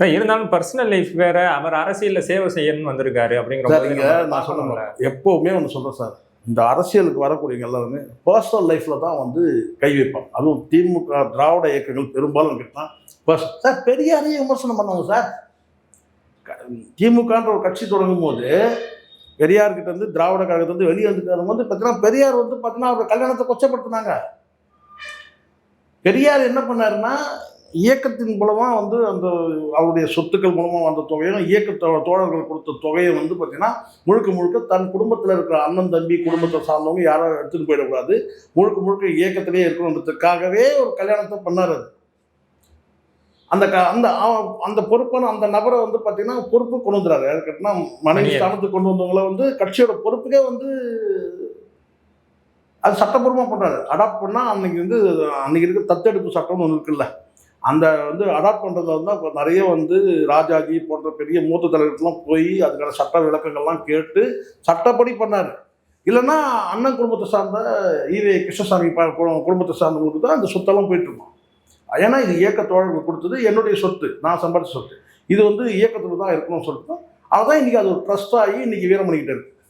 Sir இருந்தாலும் personal life வேற அவர் அரசியல்ல சேவை செய்யணும்னு வந்திருக்காரு அப்படிங்கிற நான் பார்க்கணும்ல. எப்போவுமே ஒன்று சொல்கிறேன் சார். இந்த அரசியலுக்கு வரக்கூடியவங்க எல்லாருமே பர்சனல் லைஃப்பில் தான் வந்து கை வைப்பாங்க. அதுவும் திமுக திராவிட இயக்கங்கள் பெரும்பாலும் கேட்டால் பர்ஸ் சார் பெரியாரையும் விமர்சனம் பண்ணுவாங்க சார். திமுகன்ற ஒரு கட்சி தொடங்கும் போது பெரியார்கிட்ட இருந்து திராவிட கழகத்திலிருந்து வெளியே வந்துட்டு வந்து பார்த்தீங்கன்னா பெரியார் வந்து பார்த்தீங்கன்னா அவர் கல்யாணத்தை கொச்சப்படுத்தினாங்க. பெரியார் என்ன பண்ணாருன்னா இயக்கத்தின் மூலமா வந்து அந்த அவருடைய சொத்துக்கள் மூலமா வந்த தொகையும் இயக்க தோ- தோழர்கள் கொடுத்த தொகையை வந்து பார்த்தீங்கன்னா முழுக்க முழுக்க தன் குடும்பத்தில் இருக்கிற அண்ணன் தம்பி குடும்பத்தை சார்ந்தவங்க யாரும் எடுத்துட்டு போயிடக்கூடாது. முழுக்க முழுக்க இயக்கத்திலே இருக்கணுன்றதுக்காகவே ஒரு கல்யாணத்தை பண்ணார் அது அந்த க அந்த அந்த பொறுப்பான அந்த நபரை வந்து பார்த்தீங்கன்னா பொறுப்பு கொண்டு வந்துறாரு யாரு கேட்டினா மனைவி. ஸ்தானத்துக்கு கொண்டு வந்தவங்கள வந்து கட்சியோட பொறுப்புக்கே வந்து அது சட்டப்பூர்வமாக பண்ணுறாரு அடாப்ட் பண்ணால் அன்னைக்கு வந்து அன்னைக்கு இருக்க தத்தெடுப்பு சட்டம்னு ஒன்று இருக்குல்ல. அந்த வந்து அடாப்ட் பண்ணுறதுல வந்து நிறைய வந்து ராஜாஜி போன்ற பெரிய மூத்த தலைவர்கள்லாம் போய் அதுக்கான சட்ட விளக்கங்கள்லாம் கேட்டு சட்டப்படி பண்ணார். இல்லைன்னா அண்ணன் குடும்பத்தை சார்ந்த ஈவே கிருஷ்ணசாமி குடும்பத்தை சார்ந்தவங்களுக்கு தான் அந்த சொத்தெல்லாம் போயிட்டு இருக்கும் ஏன்னா இது இயக்க தோழர்கள் கொடுத்தது என்னுடைய சொத்து நான் சம்பாதிச்ச சொத்து. இது வந்து இயக்கத்தில் தான் இருக்கணும்னு சொல்லிட்டு அதான் இன்றைக்கி அது ஒரு ட்ரஸ்ட் ஆகி இன்றைக்கி வீரமணிக்கிட்ட இருக்குது